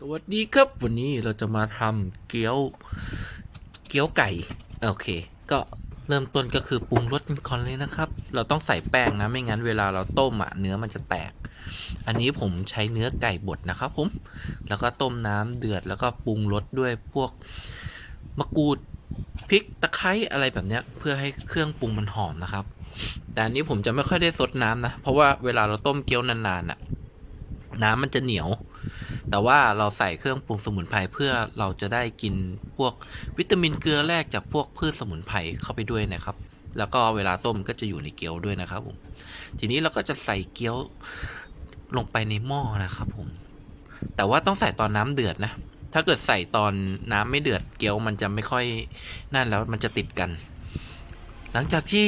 สวัสดีครับวันนี้เราจะมาทำเกี๊ยวเกี๊ยวไก่โอเค ก็เริ่มต้นก็คือปรุงรสกันก่อนเลยนะครับ เราต้องใส่แป้งนะไม่งั้นเวลาเราต้มอะเนื้อมันจะแตก อันนี้ผมใช้เนื้อไก่บดนะครับผมแล้วก็ต้มน้ำเดือดแล้วก็ปรุงรสด้วยพวกมะกรูดพริกตะไคร้อะไรแบบเนี้ยเพื่อให้เครื่องปรุงมันหอมนะครับ แต่อันนี้ผมจะไม่ค่อยได้ซดน้ำนะ เพราะว่าเวลาเราต้มเกี๊ยวนานๆอะ น้ำมันจะเหนียว แต่ว่าเราใส่เครื่องปรุงสมุนไพรเพื่อเราจะได้กินพวกวิตามินเกลือแร่จากพวกพืชสมุนไพรเข้าไปด้วยนะครับ แล้วก็เวลาต้มก็จะอยู่ในเกี๊ยวด้วยนะครับผมทีนี้เราก็จะใส่เกี๊ยวลงไปในหม้อนะครับผม แต่ว่าต้องใส่ตอนน้ำเดือดนะถ้าเกิดใส่ตอนน้ำไม่เดือดเกี๊ยวมันจะไม่ค่อยนั่นแล้วมันจะติดกัน หลังจากที่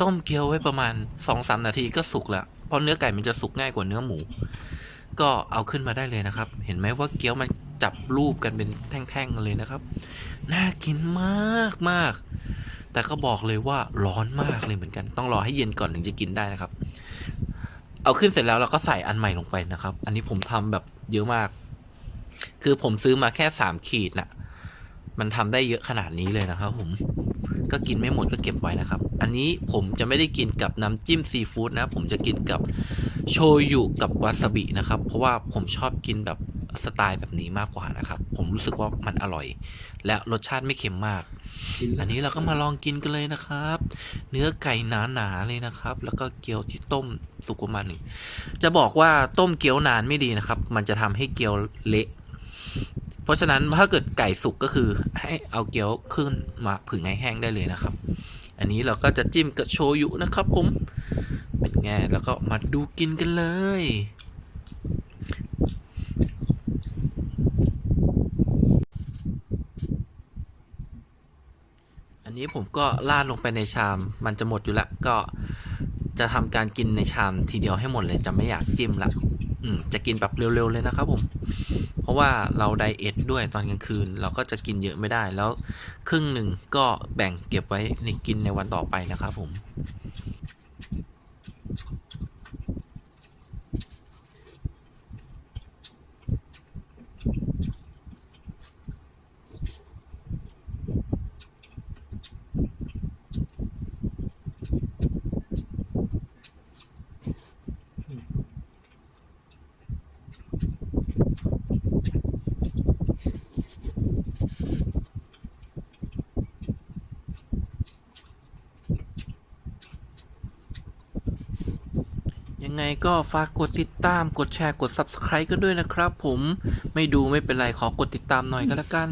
ต้มเกี๊ยวไว้ประมาณ2-3นาทีก็สุกแล้วเพราะเนื้อไก่มันจะสุกง่ายกว่าเนื้อหมู ก็เอาขึ้นมาได้เลยนะครับ เห็นไหมว่าเกี๊ยวมันจับรูปกันเป็นแท่งๆกันเลยนะครับ น่ากินมากมาก แต่ก็บอกเลยว่าร้อนมากเลยเหมือนกัน ต้องรอให้เย็นก่อนถึงจะกินได้นะครับ เอาขึ้นเสร็จแล้วเราก็ใส่อันใหม่ลงไปนะครับ อันนี้ผมทำแบบเยอะมาก คือผมซื้อมาแค่สามขีดน่ะ มันทำได้เยอะขนาดนี้เลยนะครับผมก็กินไม่หมดก็เก็บไว้นะครับ อันนี้ผมจะไม่ได้กินกับน้ำจิ้มซีฟู้ดนะ ผมจะกินกับโชยุกับวาซาบินะครับ เพราะว่าผมชอบกินแบบสไตล์แบบนี้มากกว่านะครับ ผมรู้สึกว่ามันอร่อย และรสชาติไม่เค็มมาก อันนี้เราก็มาลองกินกันเลยนะครับ เนื้อไก่หนาๆเลยนะครับ แล้วก็เกี๊ยวที่ต้มสุกประมาณหนึ่งจะบอกว่าต้มเกี๊ยวนานไม่ดีนะครับ มันจะทำให้เกี๊ยวเละ เพราะฉะนั้นถ้าเกิดไก่สุกก็คือให้เอาเกี๊ยวขึ้นมาผึ่งให้แห้งได้เลยนะครับ อันนี้เราก็จะจิ้มกับโชยุนะครับผม เป็นไงแล้วก็มาดูกินกันเลย อันนี้ผมก็ราดลงไปในชาม มันจะหมดอยู่แล้วก็จะทำการกินในชามทีเดียวให้หมดเลยจะไม่อยากจิ้มละอืมจะกินแบบเร็วๆเลยนะครับผม เพราะว่าเราไดเอท ด้วยตอนกลางคืน เราก็จะกินเยอะไม่ได้แล้ว ครึ่งหนึ่งก็แบ่งเก็บไว้ในกินในวันต่อไปนะครับผม ยังไงก็ฝากกดติดตามกดแชร์กด Subscribe กันด้วยนะครับผมไม่ดูไม่เป็นไรขอกดติดตามหน่อยก็แล้วกัน